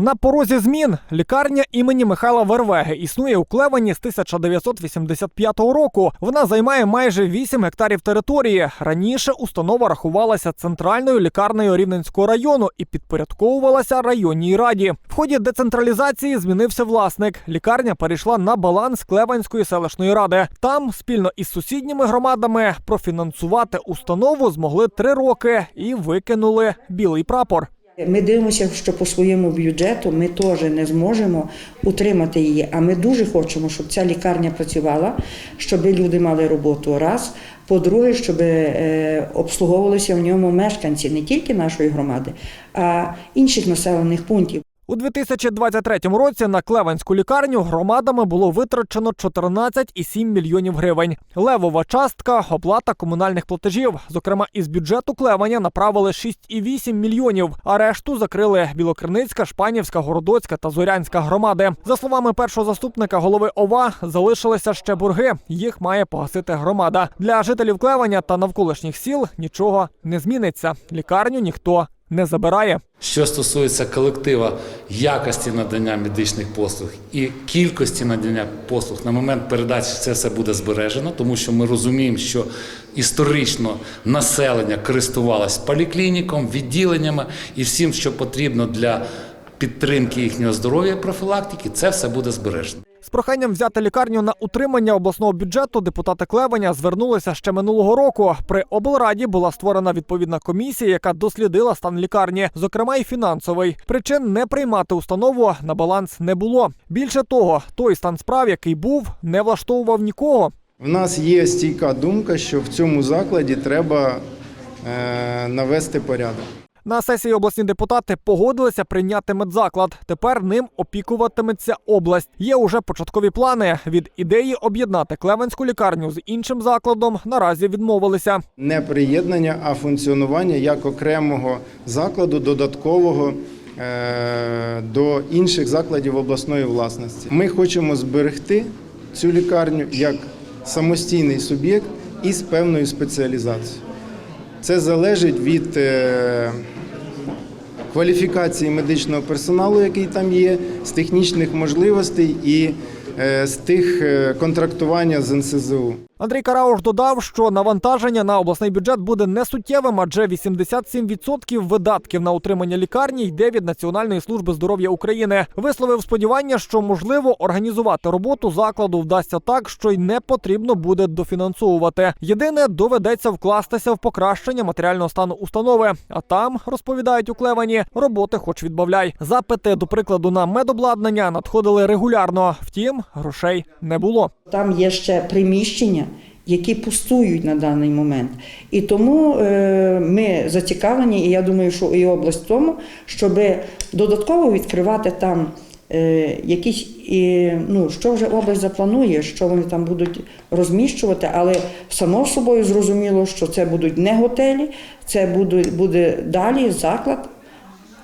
На порозі змін лікарня імені Михайла Вервеги існує у Клевені з 1985 року. Вона займає майже 8 гектарів території. Раніше установа рахувалася центральною лікарнею Рівненського району і підпорядковувалася районній раді. В ході децентралізації змінився власник. Лікарня перейшла на баланс Клевенської селищної ради. Там спільно із сусідніми громадами профінансувати установу змогли три роки і викинули білий прапор. Ми дивимося, що по своєму бюджету ми теж не зможемо утримати її. А ми дуже хочемо, щоб ця лікарня працювала, щоб люди мали роботу. Раз. По-друге, щоб е, обслуговувалися в ньому мешканці не тільки нашої громади, а інших населених пунктів. У 2023 році на Клевенську лікарню громадами було витрачено 14,7 мільйонів гривень. Левова частка оплата комунальних платежів. Зокрема, із бюджету Клевеня направили 6,8 мільйонів, а решту закрили Білокриницька, Шпанівська, Городоцька та Зорянська громади. За словами першого заступника голови ОВА, залишилися ще борги. Їх має погасити громада. Для жителів Клевеня та навколишніх сіл нічого не зміниться. Лікарню ніхто не забирає. Що стосується колектива якості надання медичних послуг і кількості надання послуг, на момент передачі це все буде збережено, тому що ми розуміємо, що історично населення користувалось поліклініком, відділеннями і всім, що потрібно для підтримки їхнього здоров'я профілактики, це все буде збережено. З проханням взяти лікарню на утримання обласного бюджету депутати Клевеня звернулися ще минулого року. При облраді була створена відповідна комісія, яка дослідила стан лікарні, зокрема і фінансовий. Причин не приймати установу на баланс не було. Більше того, той стан справ, який був, не влаштовував нікого. В нас є стійка думка, що в цьому закладі треба е, навести порядок. На сесії обласні депутати погодилися прийняти медзаклад. Тепер ним опікуватиметься область. Є уже початкові плани. Від ідеї об'єднати Клевенську лікарню з іншим закладом наразі відмовилися. Не приєднання, а функціонування як окремого закладу, додаткового е, до інших закладів обласної власності. Ми хочемо зберегти цю лікарню як самостійний суб'єкт із певною спеціалізацією. Це залежить від е, кваліфікації медичного персоналу, який там є, з технічних можливостей і е, з тих е, контрактування з НСЗУ. Андрій Карауш додав, що навантаження на обласний бюджет буде несуттєвим, адже 87% видатків на утримання лікарні йде від Національної служби здоров'я України. Висловив сподівання, що можливо організувати роботу закладу вдасться так, що й не потрібно буде дофінансовувати. Єдине доведеться вкластися в покращення матеріального стану установи. А там розповідають у Клевані, роботи хоч відбавляй. Запити, до прикладу, на медобладнання надходили регулярно. Втім, грошей не було. Там є ще приміщення, які пустують на даний момент. І тому е, ми зацікавлені, і я думаю, що і область в тому, щоб додатково відкривати там е, якісь, і, ну, що вже область запланує, що вони там будуть розміщувати, але само собою зрозуміло, що це будуть не готелі, це буде, буде далі заклад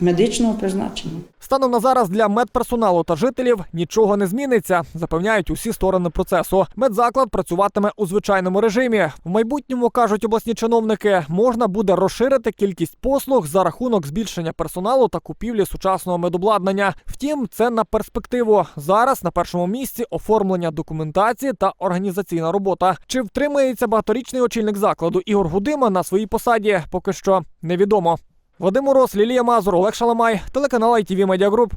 медичного призначення. Станом на зараз для медперсоналу та жителів нічого не зміниться, запевняють усі сторони процесу. Медзаклад працюватиме у звичайному режимі. В майбутньому кажуть обласні чиновники, можна буде розширити кількість послуг за рахунок збільшення персоналу та купівлі сучасного медобладнання. Втім, це на перспективу. Зараз на першому місці оформлення документації та організаційна робота. Чи втримається багаторічний очільник закладу Ігор Гудима на своїй посаді? Поки що невідомо. Вадим Урос, Лілія Мазур, Олег Шаламай, телеканал ITV Media Group.